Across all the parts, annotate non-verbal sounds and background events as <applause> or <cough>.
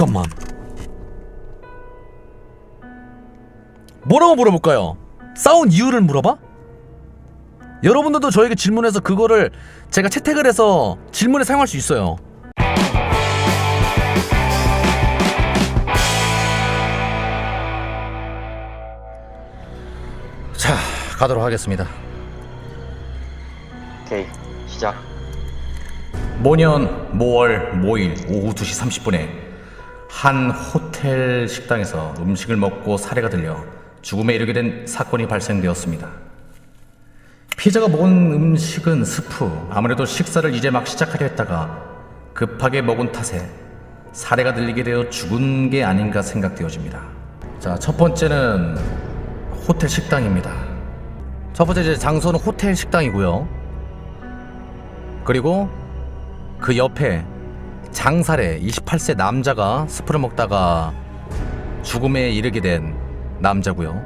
잠깐만. 뭐라고 물어볼까요? 싸운 이유를 물어봐? 여러분들도 저에게 질문해서 그거를 제가 채택을 해서 질문에 사용할 수 있어요. 자, 가도록 하겠습니다. 오케이 시작 모년 모월 모일 오후 2시 30분에 한 호텔 식당에서 음식을 먹고 사례가 들려 죽음에 이르게 된 사건이 발생되었습니다. 피자가 먹은 음식은 스프, 아무래도 식사를 이제 막 시작하려 했다가 급하게 먹은 탓에 사례가 들리게 되어 죽은 게 아닌가 생각되어집니다. 자, 첫 번째는 호텔 식당입니다. 첫 번째 이제 장소는 호텔 식당이고요. 그리고 그 옆에 장살에 28세 남자가 스프를 먹다가 죽음에 이르게 된 남자고요.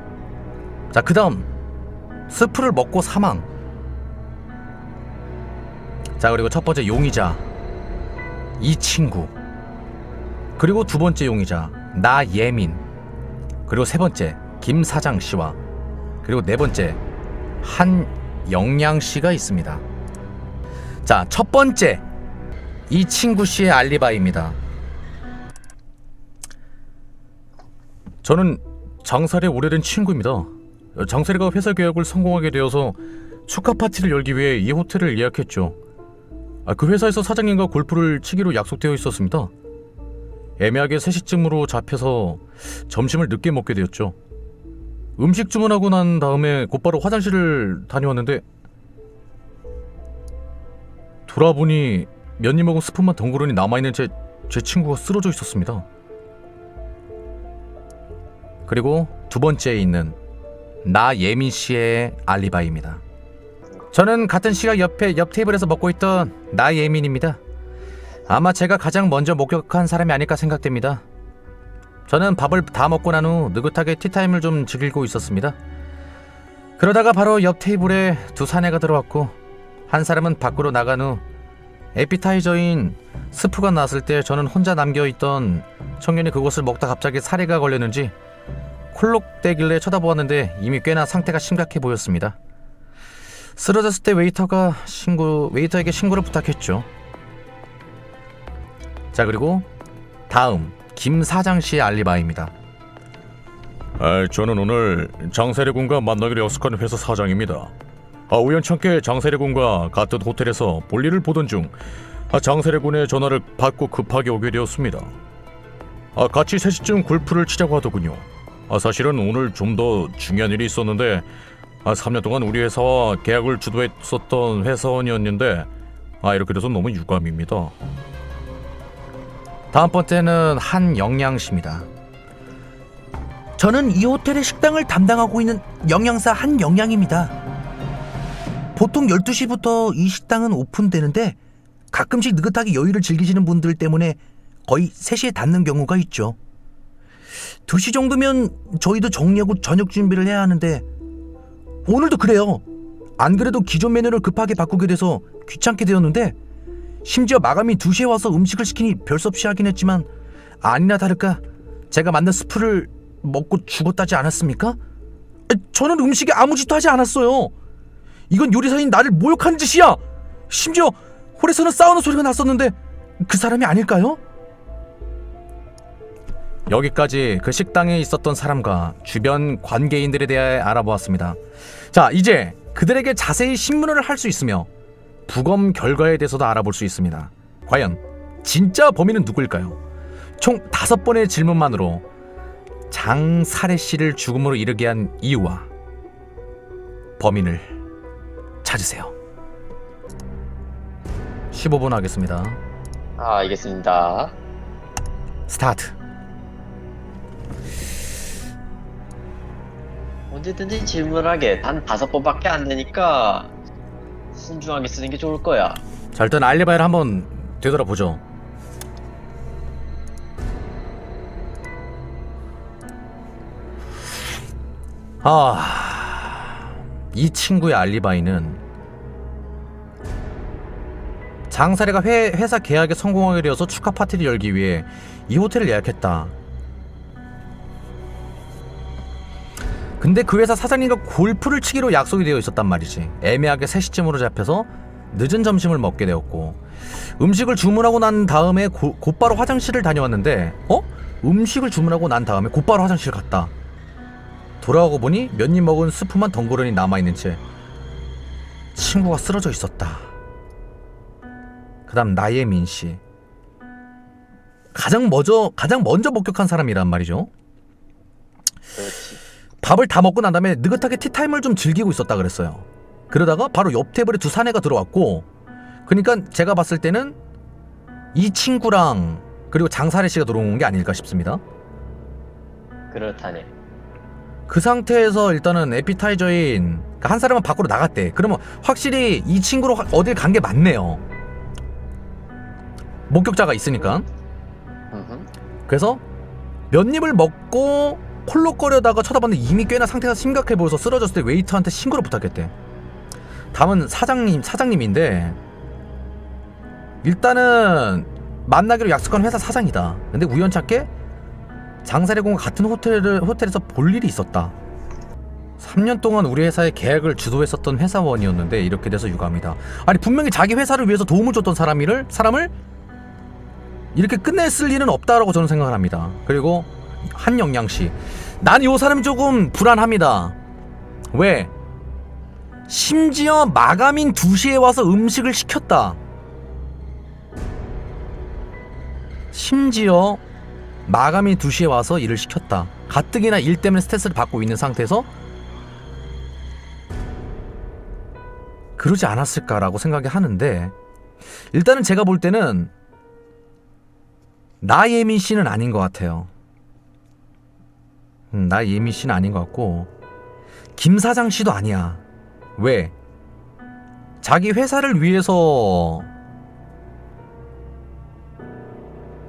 자, 그다음 스프를 먹고 사망. 자, 그리고 첫 번째 용의자 이 친구. 그리고 두 번째 용의자 나 예민. 그리고 세 번째 김 사장 씨와 그리고 네 번째 한영양 씨가 있습니다. 자, 첫 번째 이 친구 씨의 알리바이입니다. 저는 장살의 오래된 친구입니다. 장살이가 회사 계약을 성공하게 되어서 축하 파티를 열기 위해 이 호텔을 예약했죠. 아, 그 회사에서 사장님과 골프를 치기로 약속되어 있었습니다. 애매하게 3시쯤으로 잡혀서 점심을 늦게 먹게 되었죠. 음식 주문하고 난 다음에 곧바로 화장실을 다녀왔는데 돌아보니 몇입 먹은 스푼만 덩그러니 남아있는 제, 제 친구가 쓰러져 있었습니다. 그리고 두 번째에 있는 나 예민 씨의 알리바이입니다. 저는 같은 시각 옆에 옆 테이블에서 먹고 있던 나 예민입니다. 아마 제가 가장 먼저 목격한 사람이 아닐까 생각됩니다. 저는 밥을 다 먹고 난 후 느긋하게 티타임을 좀 즐기고 있었습니다. 그러다가 바로 옆 테이블에 두 사내가 들어왔고 한 사람은 밖으로 나간 후 에피타이저인 스프가 나왔을 때 저는 혼자 남겨있던 청년이 그것을 먹다 갑자기 사례가 걸렸는지 콜록대길래 쳐다보았는데 이미 꽤나 상태가 심각해 보였습니다. 쓰러졌을 때 웨이터가 신고 웨이터에게 신고를 부탁했죠. 자 그리고 다음 김 사장 씨의 알리바이입니다. 아, 저는 오늘 장세례 군과 만나기로 약속한 회사 사장입니다. 아, 우연찮게 장세례 군과 같은 호텔에서 볼일을 보던 중 아, 장세례 군의 전화를 받고 급하게 오게 되었습니다. 아, 같이 3시쯤 골프를 치자고 하더군요. 아, 사실은 오늘 좀 더 중요한 일이 있었는데 아, 3년 동안 우리 회사와 계약을 주도했었던 회사원이었는데 아, 이렇게 돼서 너무 유감입니다. 다음 번째는 한영양 씨입니다. 저는 이 호텔의 식당을 담당하고 있는 영양사 한영양입니다. 보통 12시부터 이 식당은 오픈되는데 가끔씩 느긋하게 여유를 즐기시는 분들 때문에 거의 3시에 닫는 경우가 있죠. 2시 정도면 저희도 정리하고 저녁 준비를 해야 하는데 오늘도 그래요. 안 그래도 기존 메뉴를 급하게 바꾸게 돼서 귀찮게 되었는데 심지어 마감이 2시에 와서 음식을 시키니 별수 없이 하긴 했지만 아니나 다를까 제가 만든 스프를 먹고 죽었다지 않았습니까? 아, 저는 음식에 아무 짓도 하지 않았어요. 이건 요리사인 나를 모욕하는 짓이야. 심지어 홀에서는 싸우는 소리가 났었는데 그 사람이 아닐까요? 여기까지 그 식당에 있었던 사람과 주변 관계인들에 대해 알아보았습니다. 자, 이제 그들에게 자세히 신문을 할 수 있으며 부검 결과에 대해서도 알아볼 수 있습니다. 과연 진짜 범인은 누구일까요? 총 다섯 번의 질문만으로 장사례 씨를 죽음으로 이르게 한 이유와 범인을 찾으세요. 15분 하겠습니다. 아 알겠습니다 스타트. 언제든지 질문하게 단 다섯 번밖에 안 되니까 신중하게 쓰는 게 좋을 거야 자 일단 알리바이를 한번 되돌아보죠 아 이 친구의 알리바이는 장사례가 회, 회사 계약에 성공하게 되어서 축하 파티를 열기 위해 이 호텔을 예약했다. 근데 그 회사 사장님과 골프를 치기로 약속이 되어 있었단 말이지. 애매하게 3시쯤으로 잡혀서 늦은 점심을 먹게 되었고 음식을 주문하고 난 다음에 고- 곧바로 화장실을 다녀왔는데 어? 음식을 주문하고 난 다음에 곧바로 화장실 갔다. 돌아오고 보니 몇 입 먹은 스프만 덩그러니 남아있는 채 친구가 쓰러져 있었다. 그 다음 나예민 씨. 가장 먼저, 가장 먼저 목격한 사람이란 말이죠. 그렇지. 밥을 다 먹고 난 다음에 느긋하게 티타임을 좀 즐기고 있었다 그랬어요. 그러다가 바로 옆 테이블에 두 사내가 들어왔고, 그러니까 제가 봤을 때는 이 친구랑 그리고 장사래 씨가 들어온 게 아닐까 싶습니다. 그렇다네. 그 상태에서 일단은 에피타이저인 그러니까 한 사람은 밖으로 나갔대. 그러면 확실히 이 친구로 화- 어딜 간 게 맞네요. 목격자가 있으니까. 그래서 몇 입을 먹고 콜록거려다가 쳐다봤는데 이미 꽤나 상태가 심각해 보여서 쓰러졌을 때 웨이터한테 신고를 부탁했대. 다음은 사장님, 사장님인데 일단은 만나기로 약속한 회사 사장이다. 근데 우연찮게 장사래공과 같은 호텔을 호텔에서 볼 일이 있었다. 3년 동안 우리 회사의 계약을 주도했었던 회사원이었는데 이렇게 돼서 유감이다. 아니 분명히 자기 회사를 위해서 도움을 줬던 사람을 사람을 이렇게 끝냈을 리는 없다라고 저는 생각을 합니다. 그리고 한영양 씨, 난 이 사람이 조금 불안합니다. 왜? 심지어 마감인 2시에 와서 음식을 시켰다. 심지어 마감인 2시에 와서 일을 시켰다. 가뜩이나 일 때문에 스트레스를 받고 있는 상태에서 그러지 않았을까라고 생각이 하는데 일단은 제가 볼 때는 나예민 씨는 아닌 것 같아요. 음, 나예민 씨는 아닌 것 같고 김 사장 씨도 아니야. 왜? 자기 회사를 위해서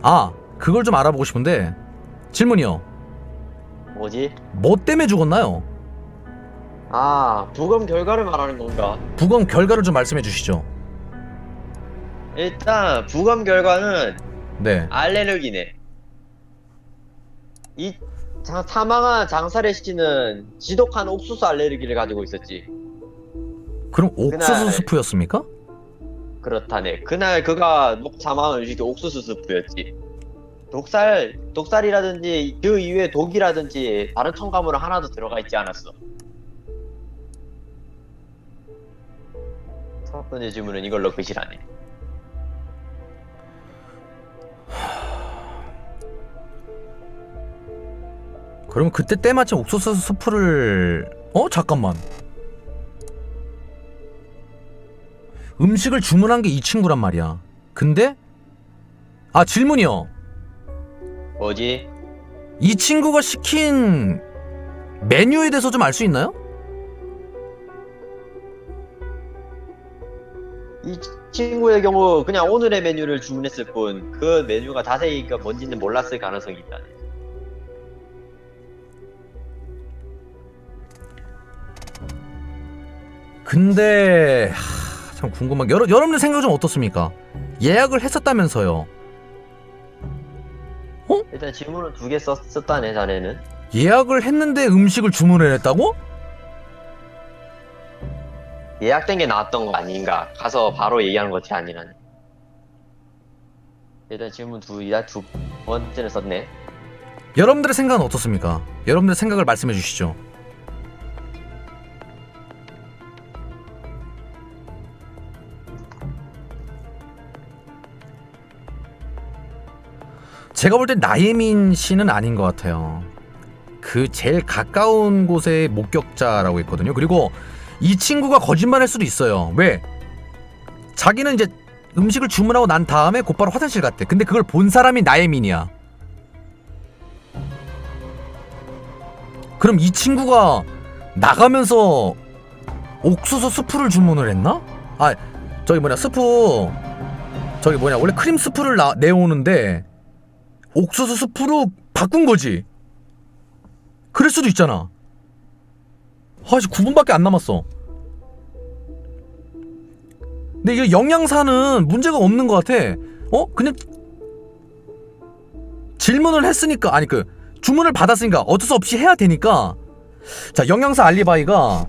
아 그걸 좀 알아보고 싶은데 질문이요. 뭐지? 뭐 때문에 죽었나요? 아, 부검 결과를 말하는 건가? 부검 결과를 좀 말씀해 주시죠. 일단 부검 결과는 네. 알레르기네. 이 장- 사망한 장사래 씨는 지독한 옥수수 알레르기를 가지고 있었지. 그럼 옥수수 그날- 스프였습니까? 그렇다네. 그날 그가 먹 사망한 음식이 옥수수 스프였지. 독살, 독살이라든지 그 이외에 독이라든지 다른 첨가물은 하나도 들어가 있지 않았어. 첫 번째 질문은 이걸로 끝이라네. 그럼 그때 때마침 옥수수 스프를 어? 잠깐만. 음식을 주문한 게 이 친구란 말이야. 근데? 아 질문이요. 뭐지? 이 친구가 시킨 메뉴에 대해서 좀 알 수 있나요? 이 친구의 경우 그냥 오늘의 메뉴를 주문했을 뿐 그 메뉴가 자세히가 뭔지는 몰랐을 가능성이 있다네. 근데 하, 참 궁금한 게 여러, 여러분들 생각 좀 어떻습니까? 예약을 했었다면서요 일단 질문은 두개 썼다네 자네는. 예약을 했는데 음식을 주문을 했다고? 예약된 게 나왔던 거 아닌가? 가서 바로 얘기하는 것이 아니라네. 일단 질문 두이다 두 번째는 썼네. 여러분들의 생각은 어떻습니까? 여러분들의 생각을 말씀해 주시죠. 제가 볼 땐 나예민 씨는 아닌 것 같아요. 그 제일 가까운 곳의 목격자라고 했거든요. 그리고 이 친구가 거짓말할 수도 있어요. 왜? 자기는 이제 음식을 주문하고 난 다음에 곧바로 화장실 갔대. 근데 그걸 본 사람이 나예민이야. 그럼 이 친구가 나가면서 옥수수 스프를 주문을 했나? 아 저기 뭐냐 스프 저기 뭐냐 원래 크림 스프를 나, 내오는데 옥수수 스프로 바꾼 거지 그럴 수도 있잖아 아씨 9분밖에 안 남았어 근데 이게 영양사는 문제가 없는 것 같아 어? 그냥 질문을 했으니까 아니 그 주문을 받았으니까 어쩔 수 없이 해야 되니까 자 영양사 알리바이가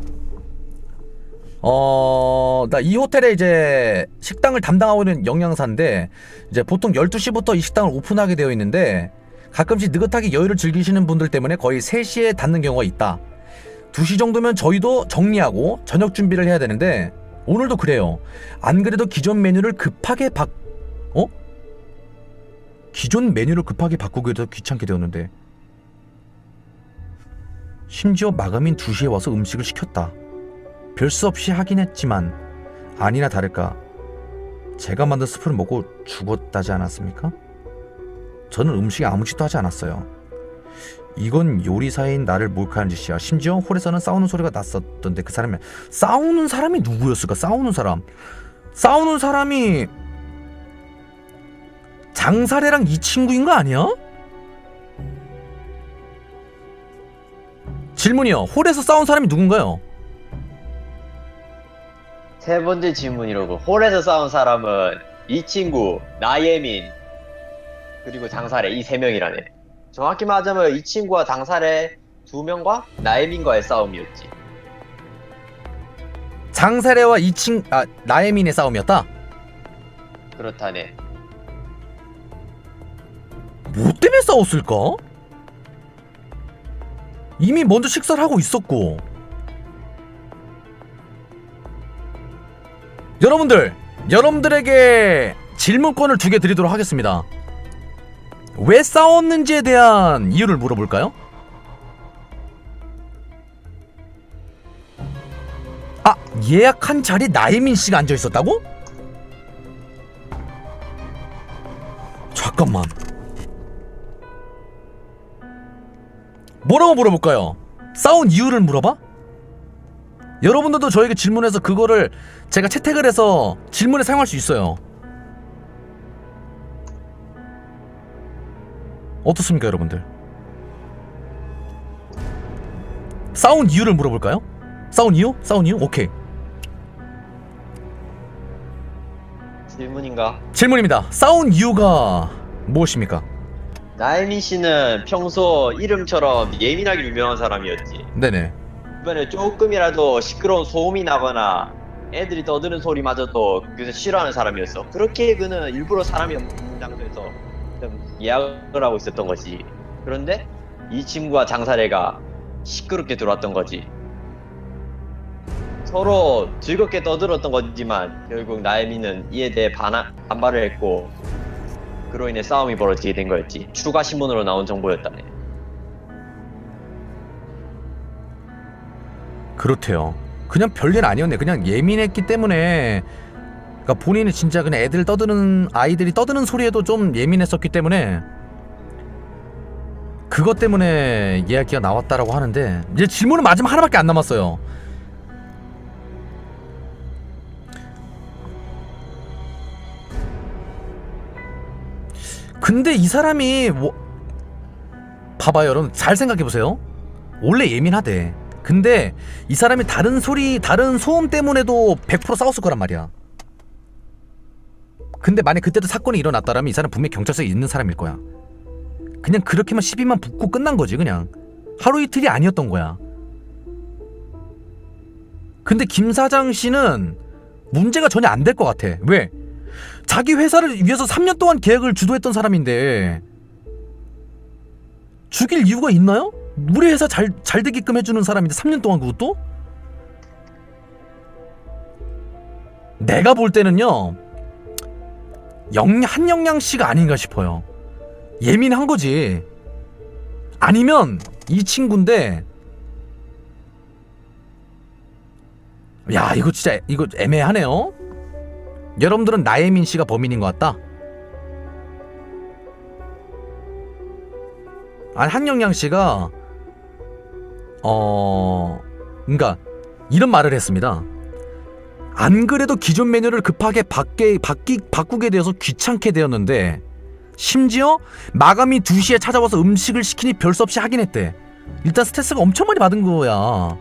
어, 나 이 호텔에 이제 식당을 담당하고 있는 영양사인데 이제 보통 12시부터 이 식당을 오픈하게 되어 있는데 가끔씩 느긋하게 여유를 즐기시는 분들 때문에 거의 3시에 닫는 경우가 있다. 2시 정도면 저희도 정리하고 저녁 준비를 해야 되는데 오늘도 그래요. 안 그래도 기존 메뉴를 급하게 바 어? 기존 메뉴를 급하게 바꾸기도 귀찮게 되었는데 심지어 마감인 2시에 와서 음식을 시켰다. 별 수 없이 하긴 했지만 아니나 다를까 제가 만든 스프를 먹고 죽었다지 않았습니까? 저는 음식에 아무 짓도 하지 않았어요. 이건 요리사인 나를 몰카하는 짓이야. 심지어 홀에서는 싸우는 소리가 났었던데 그 사람이 싸우는 사람이 누구였을까? 싸우는 사람. 싸우는 사람이 장사래랑 이 친구인 거 아니야? 질문이요. 홀에서 싸운 사람이 누군가요? 세 번째 질문이라고 홀에서 싸운 사람은 이 친구 나예민 그리고 장사래 이 세 명이라네 정확히 말하자면 이 친구와 장사래 두 명과 나예민과의 싸움이었지 장사래와 이 친, 아, 나혜민의 싸움이었다? 그렇다네 뭐 때문에 싸웠을까? 이미 먼저 식사를 하고 있었고. 여러분들, 여러분들에게 질문권을 두 개 드리도록 하겠습니다. 왜 싸웠는지에 대한 이유를 물어볼까요? 아, 예약한 자리 나혜민 씨가 앉아 있었다고? 잠깐만. 뭐라고 물어볼까요? 싸운 이유를 물어봐? 여러분들도 저에게 질문해서 그거를 제가 채택을 해서 질문에 사용할 수 있어요. 어떻습니까, 여러분들? 싸운 이유를 물어볼까요? 싸운 이유? 싸운 이유? 오케이. 질문인가? 질문입니다. 싸운 이유가 무엇입니까? 나예민 씨는 평소 이름처럼 예민하게 유명한 사람이었지 네네. 이번에 조금이라도 시끄러운 소음이 나거나 애들이 떠드는 소리마저도 그래서 싫어하는 사람이었어 그렇게 그는 일부러 사람이 없는 장소에서 좀 예약을 하고 있었던 거지 그런데 이 친구와 장사래가 시끄럽게 들어왔던 거지 서로 즐겁게 떠들었던 거지만 결국 나혜미는 이에 대해 반하, 반발을 했고 그로 인해 싸움이 벌어지게 된 거였지 추가 신문으로 나온 정보였다네 그렇대요. 그냥 별일 아니었네. 그냥 예민했기 때문에 그러니까 본인이 진짜 그냥 애들 떠드는 아이들이 떠드는 소리에도 좀 예민했었기 때문에 그것 때문에 이야기가 나왔다라고 하는데 이제 질문은 마지막 하나밖에 안 남았어요. 근데 이 사람이 뭐 봐봐요 여러분 잘 생각해 보세요. 원래 예민하대. 근데 이 사람이 다른 소리, 다른 소음 때문에도 100% 싸웠을 거란 말이야. 근데 만약 그때도 사건이 일어났다라면 이 사람 분명히 경찰서에 있는 사람일 거야. 그냥 그렇게만 시비만 붙고 끝난 거지, 그냥. 하루 이틀이 아니었던 거야. 근데 김 사장 씨는 문제가 전혀 안 될 것 같아. 왜? 자기 회사를 위해서 3년 동안 계약을 주도했던 사람인데 죽일 이유가 있나요? 우리 회사 잘, 잘 되게끔 해주는 사람인데 3년 동안 그것도? 내가 볼 때는요 영, 한영양 씨가 아닌가 싶어요. 예민한 거지. 아니면 이 친구인데 야 이거 진짜 이거 애매하네요. 여러분들은 나예민 씨가 범인인 것 같다? 아니 한영양 씨가 어 그러니까 이런 말을 했습니다. 안 그래도 기존 메뉴를 급하게 바뀌, 바뀌, 바꾸게 되어서 귀찮게 되었는데 심지어 마감이 2시에 찾아와서 음식을 시키니 별수 없이 하긴 했대. 일단 스트레스가 엄청 많이 받은 거야.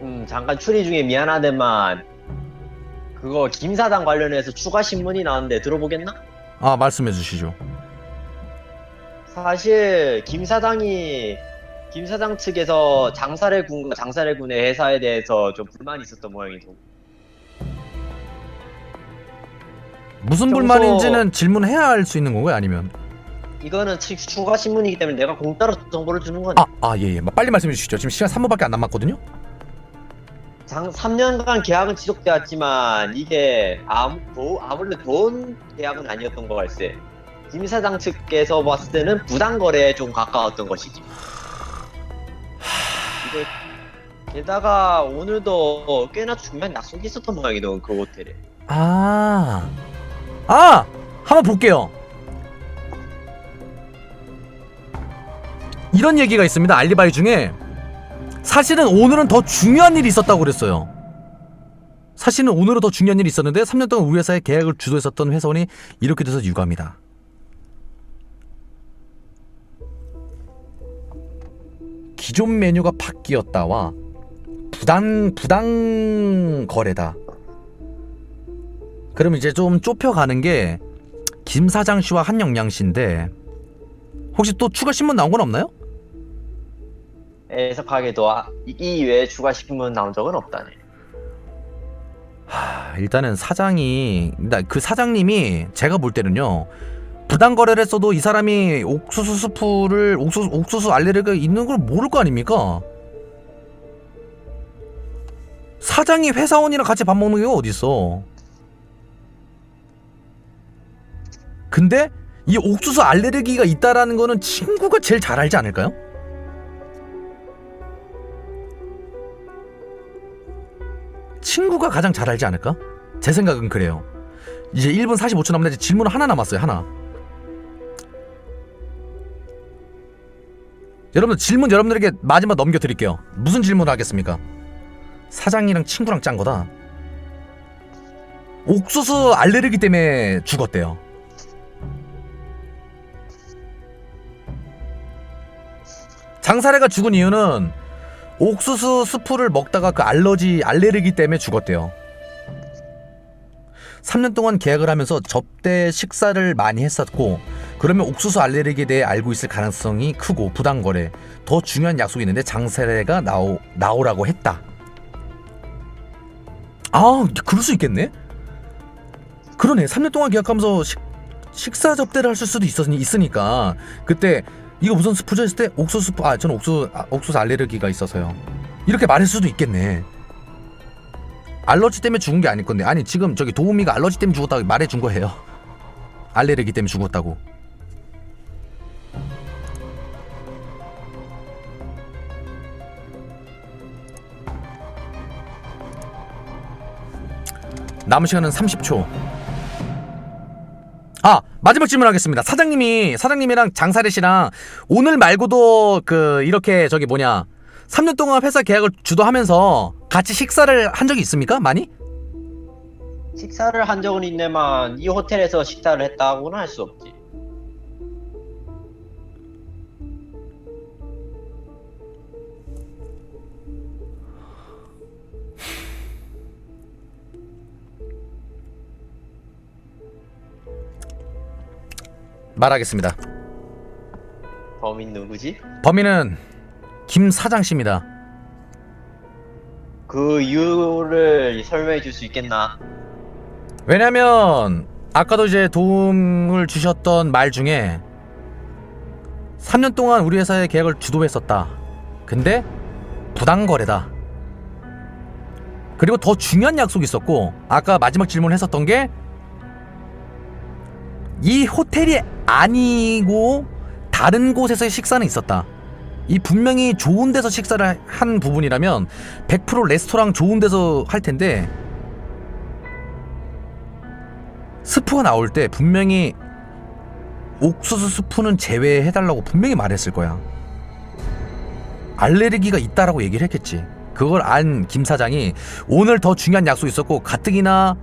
음, 잠깐 추리 중에 미안하대만 그거 김 사장 관련해서 추가 신문이 나왔는데 들어보겠나? 아 말씀해 주시죠. 사실 김 사장이 김 사장 측에서 장사래 군과 장사래 군의 회사에 대해서 좀 불만이 있었던 모양이죠. 무슨 평소- 불만인지는 질문해야 할 수 있는 건가요? 아니면 이거는 추- 추가 신문이기 때문에 내가 공짜로 정보를 주는 거니. 아, 아, 예, 예. 빨리 말씀해 주시죠. 지금 시간 3분밖에 안 남았거든요. 장 3년간 계약은 지속되었지만 이게 아무 도, 아무래도 좋은 계약은 아니었던 거 같세. 김 사장 측에서 봤을 때는 부당 거래에 좀 가까웠던 것이지. 이게 게다가 오늘도 꽤나 중요한 약속이 있었던 모양이던 그 호텔에. 아, 아, 한번 볼게요. 이런 얘기가 있습니다. 알리바이 중에 사실은 오늘은 더 중요한 일이 있었다고 그랬어요. 사실은 오늘은 더 중요한 일이 있었는데 3년 동안 우리 회사에 계약을 주도했었던 회사원이 이렇게 돼서 유감이다. 기존 메뉴가 바뀌었다와 부당 부당 거래다. 그럼 이제 좀 좁혀가는 게 김 사장 씨와 한영양 씨인데 혹시 또 추가 신문 나온 건 없나요? 애석하게도 아, 이- 이 이외에 추가 신문 나온 적은 없다네. 하, 일단은 사장이 나 그 사장님이 제가 볼 때는요 부당 거래를 했어도 이 사람이 옥수수 스프를 옥수수 옥수수 알레르기가 있는 걸 모를 거 아닙니까? 사장이 회사원이랑 같이 밥 먹는 게 어딨어? 근데 이 옥수수 알레르기가 있다라는 거는 친구가 제일 잘 알지 않을까요? 친구가 가장 잘 알지 않을까? 제 생각은 그래요. 이제 1분 45초 남았는데 질문 하나 남았어요. 하나. 여러분들 질문 여러분들에게 마지막 넘겨드릴게요. 무슨 질문을 하겠습니까? 사장이랑 친구랑 짠 거다. 옥수수 알레르기 때문에 죽었대요. 장사래가 죽은 이유는 옥수수 스프를 먹다가 그 알러지 알레르기 때문에 죽었대요. 3년 동안 계약을 하면서 접대 식사를 많이 했었고 그러면 옥수수 알레르기에 대해 알고 있을 가능성이 크고 부당 거래 더 중요한 약속이 있는데 장사래가 나오 나오라고 했다. 아, 그럴 수 있겠네. 그러네. 3년 동안 계약하면서 식, 식사 접대를 하실 수도 있었니 있으니까 그때 이거 무슨 스프죠 했을 때 옥수수 아 저는 옥수수 아, 옥수수 알레르기가 있어서요. 이렇게 말할 수도 있겠네. 알러지 때문에 죽은 게 아닐 건데 아니 지금 저기 도우미가 알러지 때문에 죽었다고 말해준 거예요. <laughs> 알레르기 때문에 죽었다고. 남은 시간은 30초. 아 마지막 질문하겠습니다. 사장님이 사장님이랑 장사래 씨랑 오늘 말고도 그 이렇게 저기 뭐냐 3년 동안 회사 계약을 주도하면서 같이 식사를 한 적이 있습니까? 많이? 식사를 한 적은 있네만 이 호텔에서 식사를 했다고는 할 수 없지. 말하겠습니다. 범인 누구지? 범인은 김 사장 씨입니다. 그 이유를 설명해 줄 수 있겠나? 왜냐면 아까도 이제 도움을 주셨던 말 중에 3년 동안 우리 회사의 계약을 주도했었다. 근데 부당 거래다. 그리고 더 중요한 약속이 있었고 아까 마지막 질문했었던 게 이 호텔이 아니고 다른 곳에서의 식사는 있었다. 이 분명히 좋은 데서 식사를 한 부분이라면 100% 레스토랑 좋은 데서 할 텐데 스프가 나올 때 분명히 옥수수 스프는 제외해달라고 분명히 말했을 거야. 알레르기가 있다라고 얘기를 했겠지. 그걸 안 김 사장이 오늘 더 중요한 약속이 있었고 가뜩이나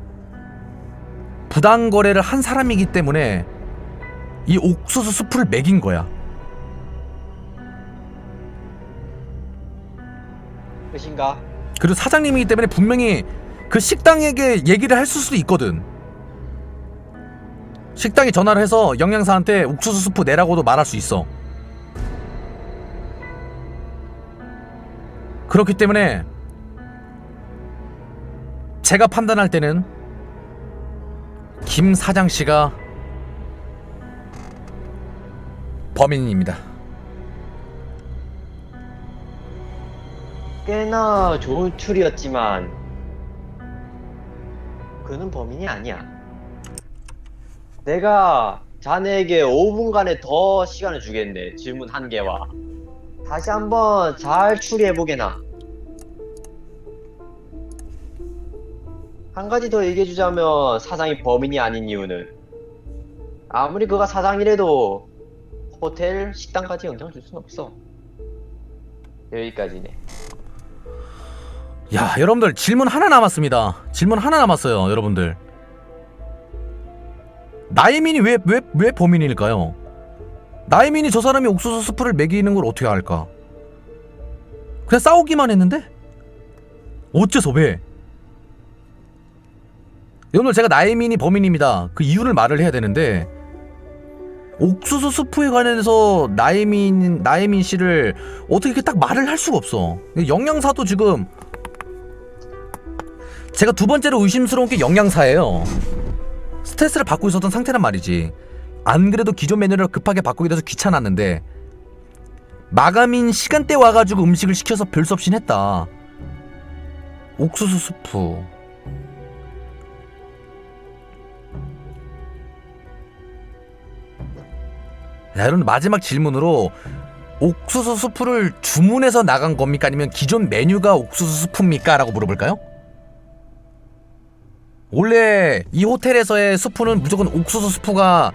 부당 거래를 한 사람이기 때문에 이 옥수수 스프를 먹인 거야. 끝인가? 그리고 사장님이기 때문에 분명히 그 식당에게 얘기를 할 수도 있거든. 식당에 전화를 해서 영양사한테 옥수수 스프 내라고도 말할 수 있어. 그렇기 때문에 제가 판단할 때는 김 사장 씨가 범인입니다. 꽤나 좋은 추리였지만 그는 범인이 아니야. 내가 자네에게 5분간의 더 시간을 주겠네. 질문 한 개와. 다시 한번 잘 추리해 보게나. 한 가지 더 얘기해주자면 사장이 범인이 아닌 이유는 아무리 그가 사장이라도 호텔 식당까지 영향을 줄 수는 없어. 여기까지네. 야, 여러분들 질문 하나 남았습니다. 질문 하나 남았어요, 여러분들. 나이민이 왜 왜 왜 범인일까요? 나이민이 저 사람이 옥수수 스프를 먹이는 걸 어떻게 알까? 그냥 싸우기만 했는데? 어째서 왜? 여러분들 제가 나이민이 범인입니다. 그 이유를 말을 해야 되는데 옥수수 스프에 관해서 나이민 나이민 씨를 어떻게 이렇게 딱 말을 할 수가 없어. 영양사도 지금 제가 두 번째로 의심스러운 게 영양사예요. 스트레스를 받고 있었던 상태란 말이지. 안 그래도 기존 메뉴를 급하게 바꾸게 돼서 귀찮았는데 마감인 시간대 와가지고 음식을 시켜서 별 수 없이 했다. 옥수수 스프. 자, 여러분 마지막 질문으로 옥수수 스프를 주문해서 나간 겁니까? 아니면 기존 메뉴가 옥수수 스프입니까? 라고 물어볼까요? 원래 이 호텔에서의 스프는 무조건 옥수수 스프가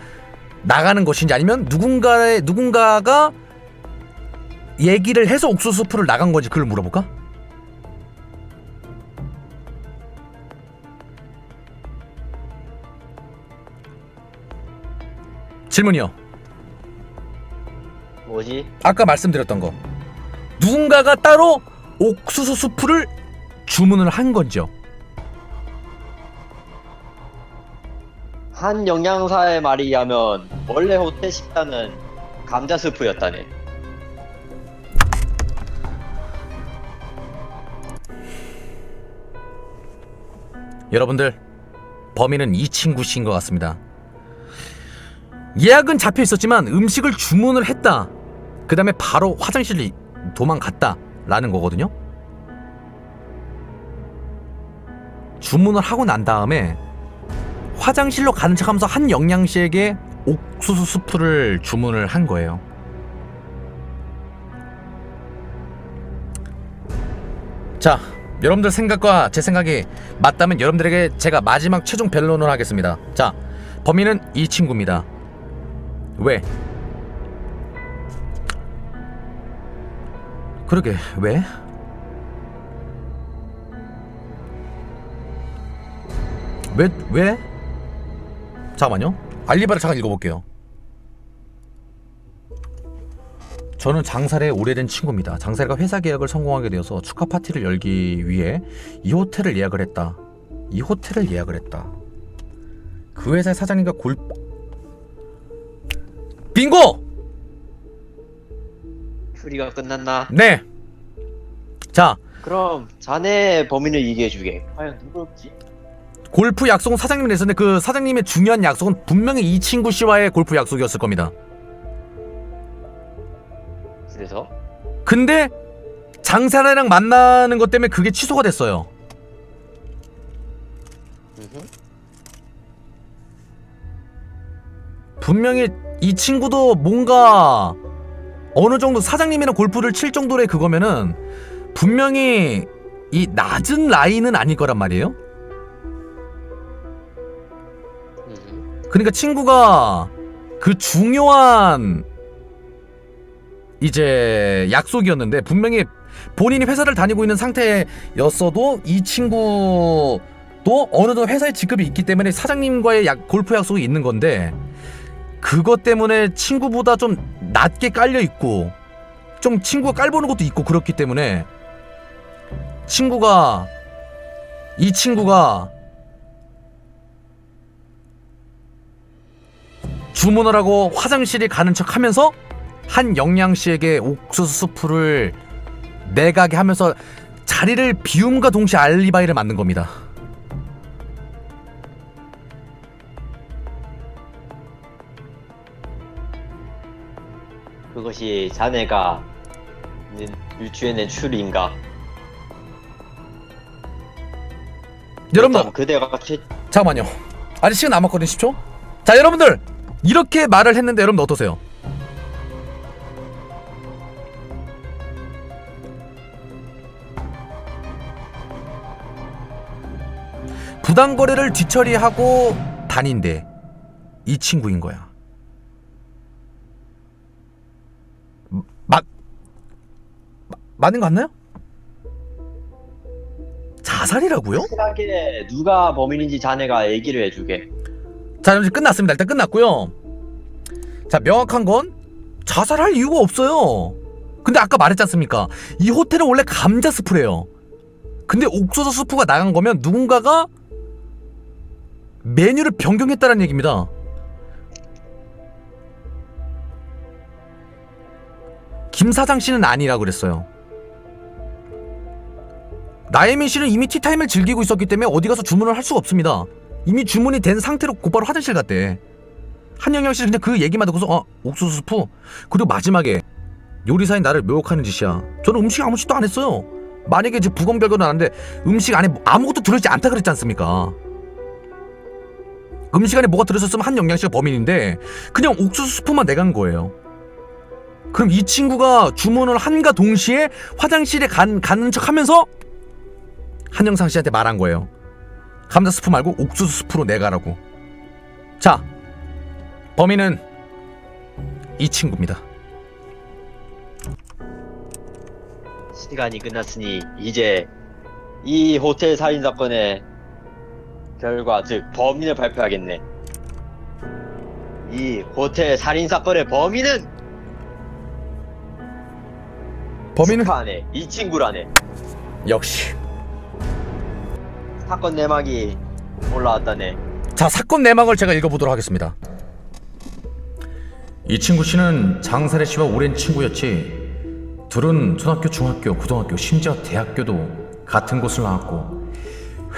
나가는 것인지 아니면 누군가의 누군가가 얘기를 해서 옥수수 스프를 나간 건지 그걸 물어볼까? 질문이요. 뭐지? 아까 말씀드렸던 거. 누군가가 따로 옥수수 스프를 주문을 한 건지요. 한 영양사의 말에 의하면 원래 호텔 식단은 감자 스프였다네. 여러분들 범인은 이 친구 씨인 것 같습니다. 예약은 잡혀 있었지만 음식을 주문을 했다. 그 다음에 바로 화장실로 도망갔다라는 거거든요. 주문을 하고 난 다음에 화장실로 가는 척하면서 한 영양 씨에게 옥수수 스프를 주문을 한 거예요. 자, 여러분들 생각과 제 생각이 맞다면 여러분들에게 제가 마지막 최종 변론을 하겠습니다. 자, 범인은 이 친구입니다. 왜? 그러게, 왜? 왜, 왜? 잠깐만요. 알리바를 잠깐 읽어볼게요. 저는 장살의 오래된 친구입니다. 장살과 회사 계약을 성공하게 되어서 축하 파티를 열기 위해 이 호텔을 예약을 했다. 이 호텔을 예약을 했다. 그 회사의 사장님과 골 빙고! 추리가 끝났나? 네. 자, 그럼 자네 범인을 얘기해 주게. 과연 누구였지? 골프 약속은 사장님이 냈었는데 그 사장님의 중요한 약속은 분명히 이 친구 씨와의 골프 약속이었을 겁니다. 그래서 근데 장사라랑 만나는 것 때문에 그게 취소가 됐어요. 음흠. 분명히 이 친구도 뭔가 어느 정도 사장님이랑 골프를 칠 정도의 그거면은 분명히 이 낮은 라인은 아닐 거란 말이에요. 음흠. 그러니까 친구가 그 중요한 이제 약속이었는데 분명히 본인이 회사를 다니고 있는 상태였어도 이 친구도 어느 정도 회사에 직급이 있기 때문에 사장님과의 약, 골프 약속이 있는 건데 그것 때문에 친구보다 좀 낮게 깔려 있고 좀 친구가 깔보는 것도 있고 그렇기 때문에 친구가 이 친구가 주문을 하고 화장실에 가는 척 하면서 한 영양 씨에게 옥수수 스프를 내가게 하면서 자리를 비움과 동시에 알리바이를 만든 겁니다. 그것이 자네가 는- 유추해낸 추리인가? 그렇다면 그대가 최... 잠깐만요. 아직 시간 남았거든요. 10초. 자, 여러분들 이렇게 말을 했는데 여러분 어떠세요? 부당 거래를 뒤처리하고 다닌데 이 친구인 거야. 맞 맞는 거 같나요? 자살이라고요? 확실하게 누가 범인인지 자네가 얘기를 해주게. 자, 이제 끝났습니다. 일단 끝났고요. 자, 명확한 건 자살할 이유가 없어요. 근데 아까 말했지 않습니까? 이 호텔은 원래 감자 스프래요. 근데 옥수수 스프가 나간 거면 누군가가 메뉴를 변경했다는 얘기입니다. 김 사장 씨는 아니라 그랬어요. 나혜민 씨는 이미 티타임을 즐기고 있었기 때문에 어디 가서 주문을 할 수가 없습니다. 이미 주문이 된 상태로 곧바로 화장실 갔대. 한영영 씨는 그냥 그 얘기만 듣고서 어 옥수수 스프 그리고 마지막에 요리사인 나를 묘욕하는 짓이야. 저는 음식 아무 짓도 안 했어요. 만약에 이제 부검 결과는 나는데 음식 안에 아무것도 들어있지 않다 그랬지 않습니까? 음식 안에 뭐가 들어있었으면 한영양 씨가 범인인데 그냥 옥수수 스프만 내간 거예요. 그럼 이 친구가 주문을 한가 동시에 화장실에 간, 가는 척 하면서 한영상 씨한테 말한 거예요. 감자 스프 말고 옥수수 스프로 내가라고. 자, 범인은 이 친구입니다. 시간이 끝났으니 이제 이 호텔 살인 사건의 결과 즉 범인을 발표하겠네. 이 호텔 살인 사건의 범인은 범인은 이 친구라네. 역시. 사건 내막이 올라왔다네. 자, 사건 내막을 제가 읽어보도록 하겠습니다. 이 친구 씨는 장사래 씨와 오랜 친구였지. 둘은 초등학교, 중학교, 고등학교, 심지어 대학교도 같은 곳을 나왔고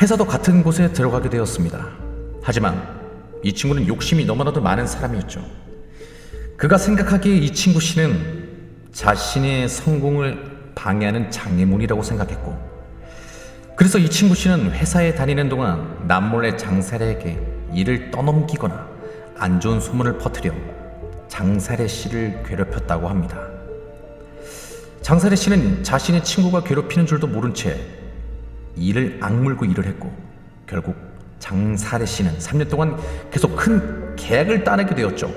회사도 같은 곳에 들어가게 되었습니다. 하지만 이 친구는 욕심이 너무나도 많은 사람이었죠. 그가 생각하기에 이 친구 씨는 자신의 성공을 방해하는 장애물이라고 생각했고 그래서 이 친구 씨는 회사에 다니는 동안 남몰래 장사래에게 일을 떠넘기거나 안 좋은 소문을 퍼뜨려 장사래 씨를 괴롭혔다고 합니다. 장사래 씨는 자신의 친구가 괴롭히는 줄도 모른 채 일을 악물고 일을 했고 결국 장사래 씨는 3년 동안 계속 큰 계약을 따내게 되었죠.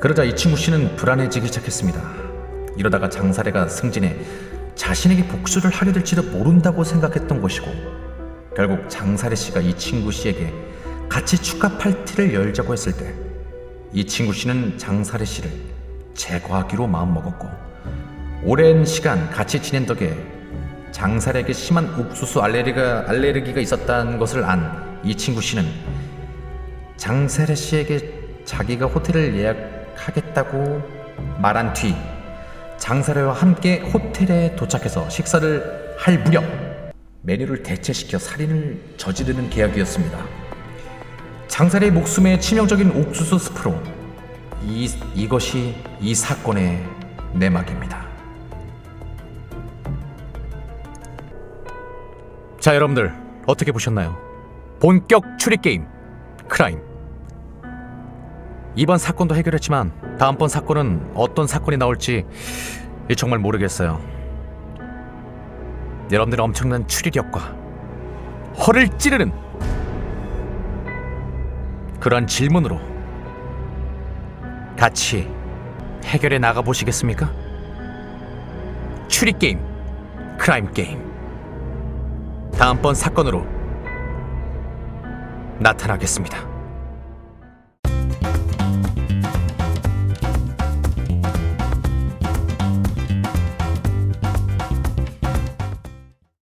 그러자 이 친구 씨는 불안해지기 시작했습니다. 이러다가 장사래가 승진해 자신에게 복수를 하게 될지도 모른다고 생각했던 것이고 결국 장사래 씨가 이 친구 씨에게 같이 축하 파티를 열자고 했을 때 이 친구 씨는 장사래 씨를 제거하기로 마음먹었고 오랜 시간 같이 지낸 덕에 장사래에게 심한 옥수수 알레르기가, 알레르기가 있었다는 것을 안 이 친구 씨는 장사래 씨에게 자기가 호텔을 예약하겠다고 말한 뒤 장사래와 함께 호텔에 도착해서 식사를 할 무렵 메뉴를 대체시켜 살인을 저지르는 계약이었습니다. 장사래의 목숨에 치명적인 옥수수 스프로 이, 이것이 이 사건의 내막입니다. 자, 여러분들 어떻게 보셨나요? 본격 추리 게임 크라임. 이번 사건도 해결했지만 다음번 사건은 어떤 사건이 나올지 정말 모르겠어요. 여러분들의 엄청난 추리력과 허를 찌르는 그런 질문으로 같이 해결해 나가 보시겠습니까? 추리 게임, 크라임 게임. 다음번 사건으로 나타나겠습니다.